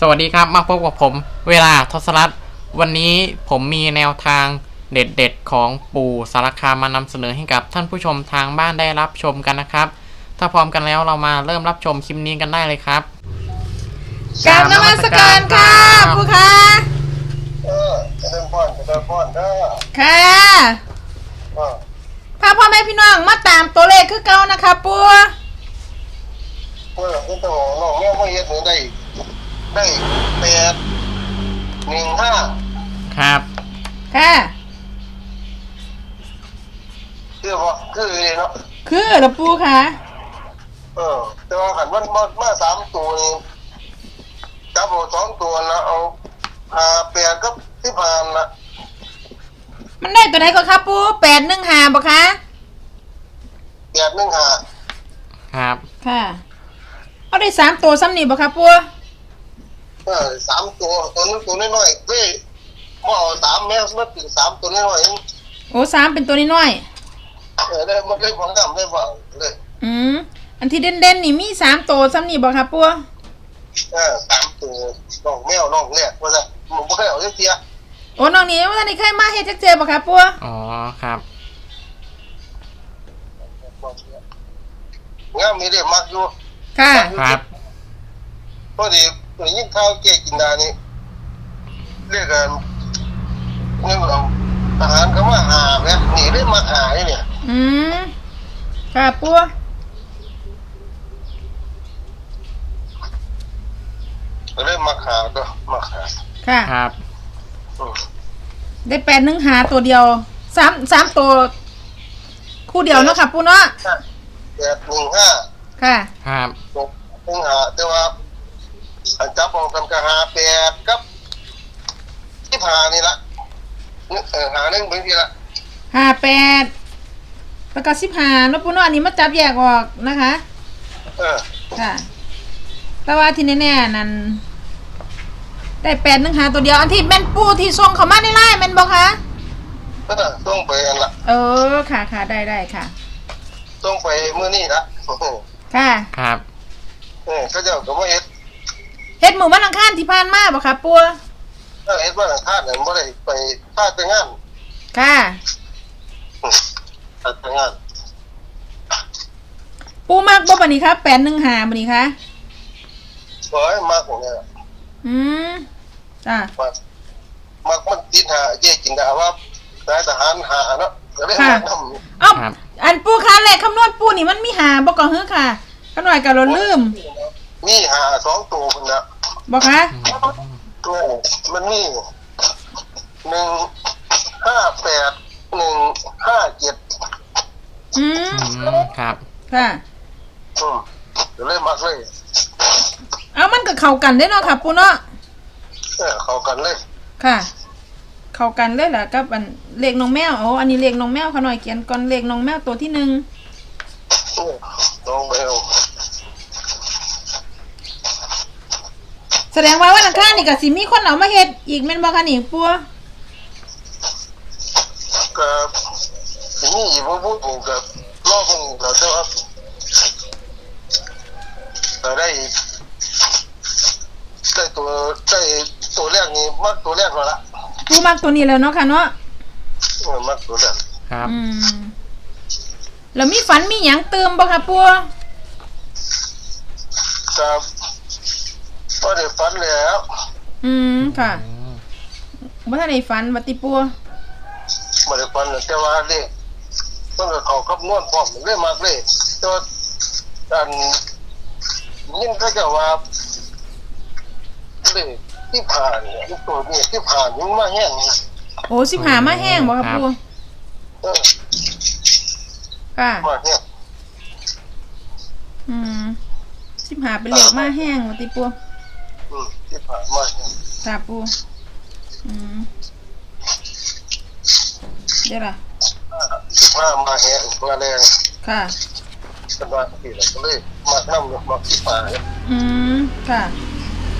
สวัสดีครับมาพบกับผมเวลาทศรัตน์วันนี้ผมมีแนวทางเด็ดๆ ของปู่สารคามมานำเสนอให้กับท่านผู้ชมทางบ้านได้รับชมกันนะครับ ถ้าพร้อมกันแล้วเรามาเริ่มรับชมคลิปนี้กันได้เลยครับกราบนมัสการค่ะผู้ค่ะเออจะเดินพ่อนจะเดินพ่อนเด้อค่ะเออพาพ่อแม่พี่น้องมาตามตัวเลขคือเก่านะคะปูเมื่อที่ต้องน้องแม่ไม่เฮ็ดหนูได้ ได้แปดหนึ่งห้าครับค่ะ คือว่าคือเลยเนาะคือละปูค่ะ เออ แต่ว่าขันมันมามาสามตัวนี่จับเอาสองตัวนะเอาหาแปดกับที่ผ่านนะมันได้ตัวไหนก็ครับปูแปดหนึ่งหาบ่คะ แปดหนึ่งหาครับ ค่ะ เอาได้สามตัวซ้ำนี่บ่คะปู เออสามตัวตัวนึงตัวน้อยๆเว้ยมาเอาสามแม่มาถึงสามตัวน้อยๆเองโอ้สามเป็นตัวน้อยเออได้มันได้ผลงานได้ฟังเลยๆอืมอันที่เด่นๆนี่มีสามตัวซ้ำนี่บ่คะปูเออสามตัวน้องแมวน้องแรกว่าจะมันไม่ได้เอาเสียโอ้น้องนี่ว่าท่านนี่เคยมาเฮ็ดจักเจอบ่คะปูอ๋อครับงามมีเรียมักอยู่ค่ะครับพอดี ยิ่งข้าวเจ๊กินดานี่เรียกกันเงินเอาอาหารก็มาหาแม่นี่ได้มาหาเนี่ย อืมค่ะปูก็ได้มาหาก็มาหาค่ะครับอืมได้แปดหนึ่งหาตัวเดียวสามสามตัวคู่เดียวเนาะค่ะปูเนาะแปดหนึ่งห้าค่ะ ครับหกหนึ่งหาแต่ว่าอัน จับเอากันก็หาแปดกับที่ผ่านี่ละเออหาหนึ่งเป็นทีละห้าแปดแล้วก็สิบห้าเนาะปูเนาะอันนี้มาจับแยกออกนะคะ เออค่ะ แต่ว่าที่แน่ๆนั่นได้แปดหนึ่งหาตัวเดียวอันที่แม่นปูที่ส่งเขามาในไลน์แม่นบอกคะเออต้องไปอันละเออค่ะค่ะได้ได้ค่ะ ต้องไปเมื่อนี้ละค่ะ ครับ เออเขาเจ้าก็มาเฮ็ด เฮ็ดหมู่บ้านอังคารที่ผ่านมาบอกคะปูเออเฮ็ดว่าหลังคาเนี่ยบ่ได้ไปท่าแต่งงานค่ะอืมท่าแต่งงาน ปูมากบ่บันนี้ครับแปดหนึ่งหาบันนี้คะสวยมากของเนี่ยอืมจ้ามากมากมันติดหาเย่จินดาว่านายทหารหาเนาะก็ได้มานำเอ้าครับ อันปูคะเลขคำนวณปูนี่มันมีหาบอกก่อนเฮ้อค่ะก็หน่อยกับเราลืม มีหาสองตัวคนละบอกคะเออมันมีหนึ่งห้าแปดหนึ่งห้าเจ็ดอืมอืมครับ ค่ะ อืมก็เลยมากเลยเอามันก็เข้ากันได้เนาะค่ะ ปูเนาะเออเข้ากันเลยค่ะ เข้ากันเลยแหละกับอันเลขน้องแมวโอ้อันนี้เลขน้องแมวเขาหน่อยเขียนก่อนเลขน้องแมวตัวที่หนึ่งเออน้องเบล แส ดงว่าวันอังคารนี่ก็สิมีคนเอามาเฮ็ดอีกแม่นบ่คะนี่ปัวก็นี่พวกพวกผมกับรอบผมกับเจ้าครับแต่ได้ได้ตัวได้ตัวแรกนี่มักตัวแรกแล้วละปูมักตัวนี้แล้วเนาะค่ะเนาะเออมักตัวแรกครับ อืมแล้วมีฝันมีหยังเติมบ่คะปัวครับ ก็ได้ฝันแล้วอืมค่ะอืมบ่ทันได้ฝันบัดติปัวไม่ได้ฝันแต่ว่าเลขมันก็เขาคำนวณพร้อมเลยมากเลยแตัวาอันยิ่งเขาจะว่าเลขที่ผ่านเนี่ยตัวนี้ที่ผ่านมันมาแห้งนะโอ้สิบหามาแห้งบ่คะปัวเออค่ะมาแห้งอืมสิบหาเป็นเลขมาแห้งบัดติปัว อืมที่ผ่านมาแห้งค่ะปัวอืมเดี๋ยวล่ะที่ผามาแหงมาแรงค่ะเป็นว่าที่เราก็เลยมาน้ำมาที่ผ่าเนี่ยอืม ค่ะ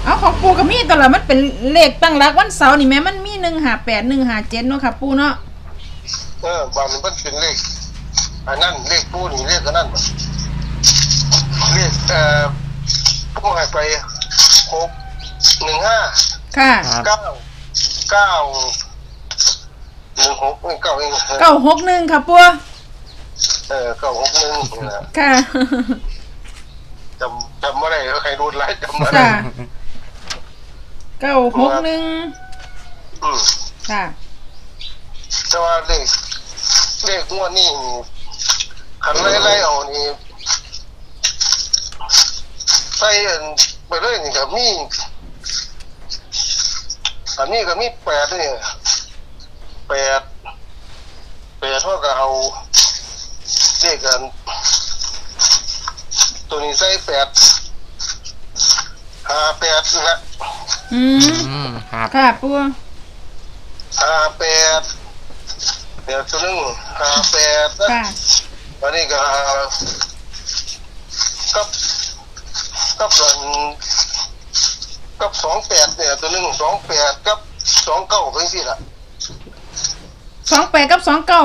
เอาของปูกับมีตัวละมันเป็นเลขตั้งหลักวันเสาร์นี่แม่มันมีหนึ่งหาแปดหนึ่งหาเจ็ดเนาะค่ะ ปูเนาะ เออบางมันเป็นเลขอันนั้นเลขผู้นี่เลขอันนั้นเลขเอ่อผู้ให้ไป หกหนึ่งห้าค่ะครับ เก้าเก้าหนึ่งหกเก้าเองเก้าหกหนึ่งค่ะปัวเออเก้าหกหนึ่งนะค่ะจำจำไม่ได้แล้วใครรู้ไรจำไม่ได้จ้ะเก้าหกหนึ่งอืมค่ะ แต่ว่าเลขเลขงวดนี่ขันไล่ไล่เอานี่ใส่อัน ไปเลยนี่กับมีอันนี้ก็มีแปดนี่แปดแปดเท่ากับเอาเลขกัน ตัวนี้ใส่แปดห้าแปดนะอืมอืมครับค่ะปัวห้าแปดเดี๋ยวตัวหนึงห้าแปดนะค่ะ อันนี้ก็กับ กับส่วนกับสองแปดเนี่ยตัวหนึ่งสองแปดกับสองเก้าเป็นสิล่ะสองแปดกับสองเก้า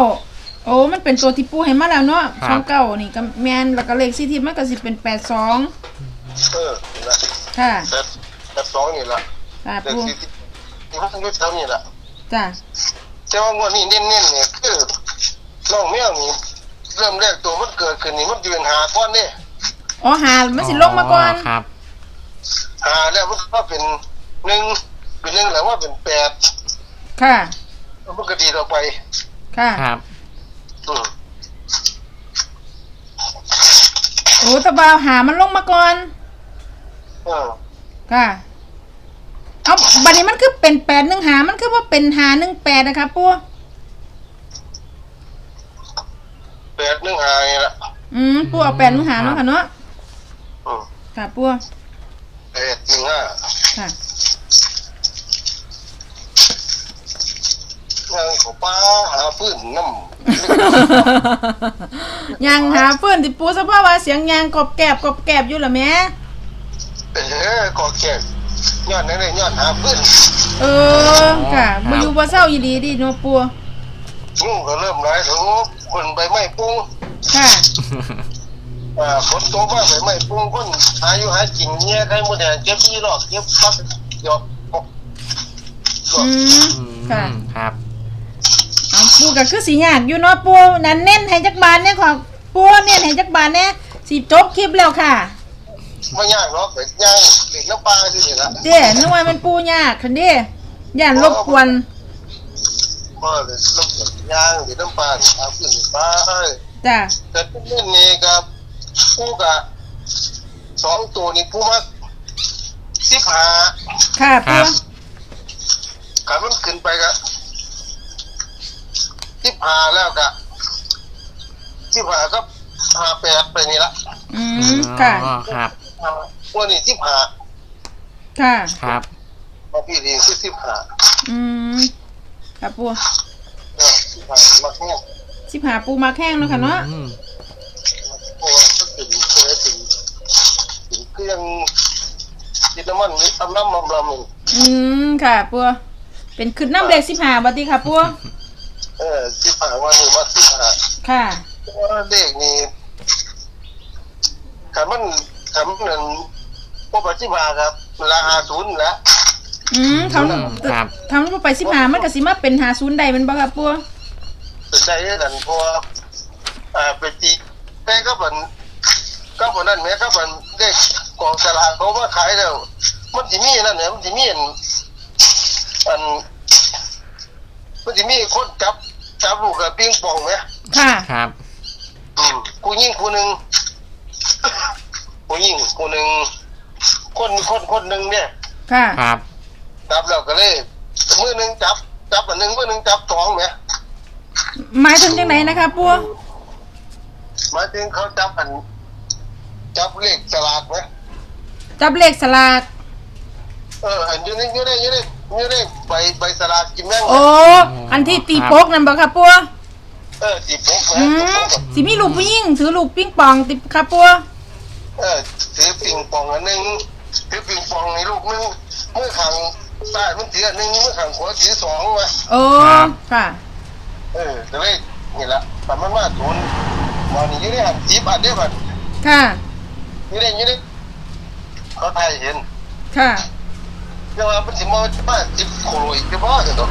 โอ้มันเป็นตัวที่ปูให้มาแล้วเนาะครับสองเก้านี่ก็แมนแล้วก็เลขสี่ทิพมันก็สิเป็นแปดสองเออนี่ละค่ะแปดแปดสองนี่ละค่ะเด็กปูสี่ที่ที่มันอยู่แถวนี้ละจ้ะแต่ว่างวดนี้เน้นๆเนี่ยคือน้องแมวนี่เริ่มแรกตัวมันเกิดขึ้นนี่มันยืนหาก้อนนี่ อ๋อหามันสิลงมาก่อน ครับ หาแล้วมันก็เป็นหนึ่งเป็นหนึ่งแล้วว่าเป็นแปดค่ะ มันก็ดีเราไปค่ะ ครับ อืมโอ้ตะบาวหามันลงมาก่อน เออค่ะ เอาบัดนี้มันคือเป็นแปดหนึ่งหา มันคือว่าเป็นหาหนึ่งแปดนะคะปูแปดหนึ่งหาไงละอืมปูเอาแปดหนึ่งหาเนาะค่ะเนาะอืม ค่ะปูแปดหนึ่งห้าค่ะงานของป้าหาฟื้นน้ยังหาเพื่อนที่ปูสภาพว่าเสียงยางกรอบแกบกรอบแกบอยู่เหรอแม่ำเออขอแขกย้อนนั่นเลยย้อนหาฟื้นเออค่ะมาอยู่บ่เศร้าอีหลีดิเนาะปูงูก็เริ่มร้ายแล้วคนใบไม้ปุ้งค่ะ อ่าฝนตกมาใบไม้ปุ้งคนอายุหากินเงี้ยใครหมดแดงเก็บยี่หรอกเก็บฟักหยอกอืมค่ะครับ เอาปูก็คือสีหยากอยู่เนาะปูนั่นเน้นให้จักบานเนี่ยของปูเน้นให้จักบานเนี่ยสิจบคลิปแล้วค่ะ ไม่ยากหรอกแต่ย่างเด็กน้ำปลาที่นี่ละเจ้นึกว่ามันปูยากคันเด้ย่านรบกวนก็เลยลบย่างเด็กน้ำปลาหาฟื้นปลาเอ้ยจ้ะแต่เล่นนี่กับ ผู้กับสองตัวนี่ผู้มาสิบหาค่ะคปูรับขันมันขึ้นไปกะสิบหาแล้วกะสิบหาก็หาแปดไปนี่ละอืมค่ะ อ๋อครับวันนี้สิบหาค่ะ ครับ มาพี่ดีคือสิบหาอืมค่ะปูเออสิบหามาแค่สิบหาปูมาแข้งเนาะค่ะเนาะอืม ตัวก็ถึงเคยถึงถึงเครื่องดินน้ำมันนี่ทำน้ำมันลำหนึ่งอืมค่ะปูเป็นขึ้นน้ำเด็กสิบหาบัดนี้ค่ะปูเออสิบหาวันนี้มาสิบหาค่ะว่าเด็กนี่ขันมันขันมันพวกปัจจุบันครับราคาศูนย์แล้วอืมทอืมครับำทำลงไปสิบหามันก็สิมาเป็นหาศูนย์ใดแมันบ่ค่ะปูเป็นได้กันเพราะว่าอ่าเป็นจีแต่ก็เป็นก็เป็นนั่นแหละก็เป็นเด็ก กองสลากเขามาขายแล้วมันจะมีนั่นเนี่ยมันจะมีอันอันมันจะมีคนจับจับลูกกับปิ้งปองไหมค่ะครับอืมกูยิ่งกูหนึ่งกูยิ่งกูหนึ่งคนคนคนหนึ่งเนี่ย ค่ะครับจับแล้วก็เลยมือหนึ่งจับ จับอันหนึ่งมือหนึ่งจับสองไหมหมายถึงจังไหนนะคะปูหมายถึงเขาจับอันจับเลขสลากไหม จับเลขสลากเอออันอยูนี่อยูนี่อยูนี่อยูนี่ใบใบสลากกินแม่งไหมโอ้อันที่ตีโปกนั่นบ่ค่ะปูเออจีบพกอืนะมสิมีลูกผู้หญิงถือลูกปิ้งปองติค่ะปูเออถือปิงปองอันหนึ่งถือปิงปองในลูกหนึงมือขังซ้ายมันถืออันหนึ่งมือขังขวาถือสองไหมโอ้ค่ะเออก็เลยนี่แหละแต่มันมาศูนย์มานี่อยูนี่หันจีบอันเดียวกันค่ะอยูนี่อยูนี่ เขาไทยเห็นค่ะยังว่ามันสิมาบ้านสิบโคโลอีกจะบ่เนาะ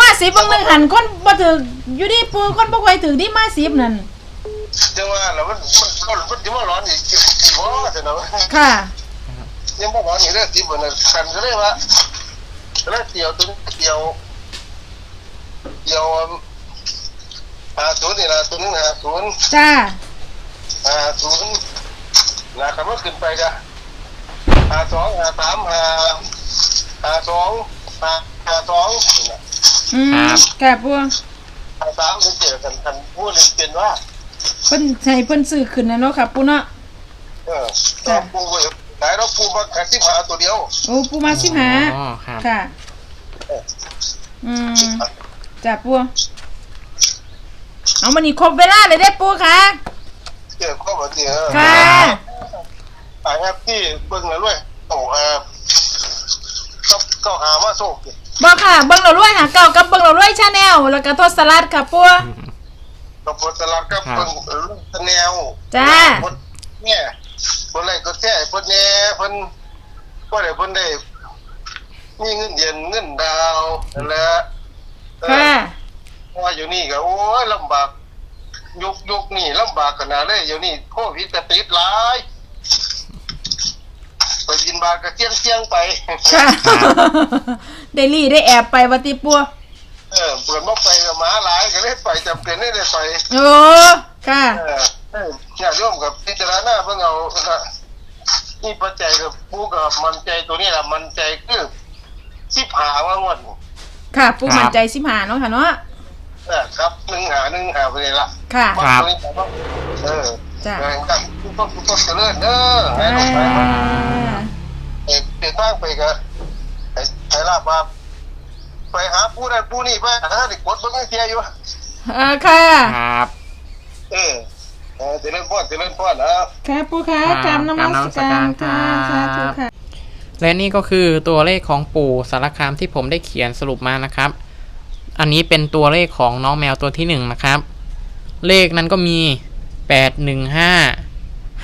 มาสิบบางหนึ่งหันคนบ่ถืออยู่ดีปูคนบ่ค่อยถือที่มาสิบนั่นจังว่าแล้วมันมันมันมันสิมาร้อนอีกบ่เนาะค่ะ ยังบ่ร้อนอีกเด้อสิบ่น่ะคันก็เลยว่าแล้วเตียวตัวนี้เตียวเตียวหาศูนย์นี่ล่ะตัวนึงหาศูนย์จ้าหาศูนย์ นะคำว่าขึ้นไปก็หาสองหาสามหาหาสองหาหาสองนี่น่ะอืมค่ะปูหาสามถึงเจอกันกันผู้เล่นเป็นว่า เพิ่นให้เพิ่นซื้อขึ้นนะเนาะค่ะปูเนาะเออก็ปูก็ไหนเราปูมาแค่สิบหาตัวเดียวโอ้ปูมาสิบหาอ๋อครับค่ะ อืมจ้าปูเอามันนี่ครบเวลาเลยได้ปูค่ะเจอข้อมาเจอค่ะ ไอ้แอปที่เบิ่งเลยด้วยโอ้เออก็ก็หามาโซ่บอกค่ะ เบิ่งเราด้วยหาเก่ากับเบิ่งเราด้วยชาแนลแล้วก็โทษสลัดค่ะปูกับผลตลาดกับเบิ่งลูกแนวจ้าเนี่ยคนไรก็แท้เพิ่นแน่เพิ่นก็ได้เพิ่นได้มีเงินเดือนเงินดาวนั่นแหละเออ ค่ะเพราะว่าอยู่นี่ก็โอ้ยลำบากยุคยุคนี่ลำบากขนาดเลยอยู่นี่โควิดก็ติดหลายไป บินบาทก็เที่ยงเที่ยงๆไปค่ะได้ลี่ได้แอบไปวัติปัวเออเปิดมาไปกับหมาหลายก็เลยไปจำเป็นได้ได้ไปโอ้ค่ะเออเอออยากร่วมกับพิจารณาเพื่อเอานี่ปัจจัยกับผู้กับมันใจตัวนี้แหละมันใจคือสิบหาว่างวดค่ะปูครับมั่นใจสิบหาเนาะค่ะเนาะเออครับหนึ่งหาหนึ่งหาไปเลยละค่ะครับเออจ้ะแบ่งกันทุกคนทุกคนเจริญเด้อให้อ่าลงไป เออเดินทางไปกันไอ้ไอ้ลาบมาไปหาผู้นั้นผู้นี้ไปถ้าเด็กกดเบิ่งเสียอยู่ เออค่ะครับ เออเออเจริญพรเจริญพรนะ ค่ะปูค่ะครับกรามนมัสการค่ะกราบนมัสการสาธุครับค่ะ และนี่ก็คือตัวเลขของปู่สารคามที่ผมได้เขียนสรุปมานะครับ อันนี้เป็นตัวเลขของน้องแมวตัวที่หนึ่งนะครับ เลขนั้นก็มีแปดหนึ่งห้า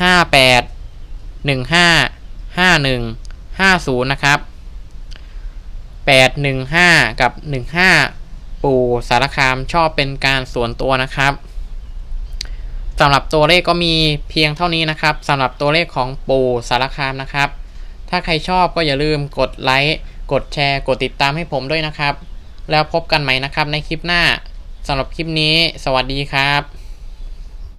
ห้าแปดหนึ่งห้าห้าหนึ่ง ห้าศูนย์นะครับแปดหนึ่งห้ากับหนึ่งห้าปู่สารคามชอบเป็นการส่วนตัวนะครับสำหรับตัวเลขก็มีเพียงเท่านี้นะครับสำหรับตัวเลขของปู่สารคามนะครับ ถ้าใครชอบก็อย่าลืมกดไลค์กดแชร์กดติดตามให้ผมด้วยนะครับ แล้วพบกันใหม่นะครับในคลิปหน้าสำหรับคลิปนี้ สวัสดีครับ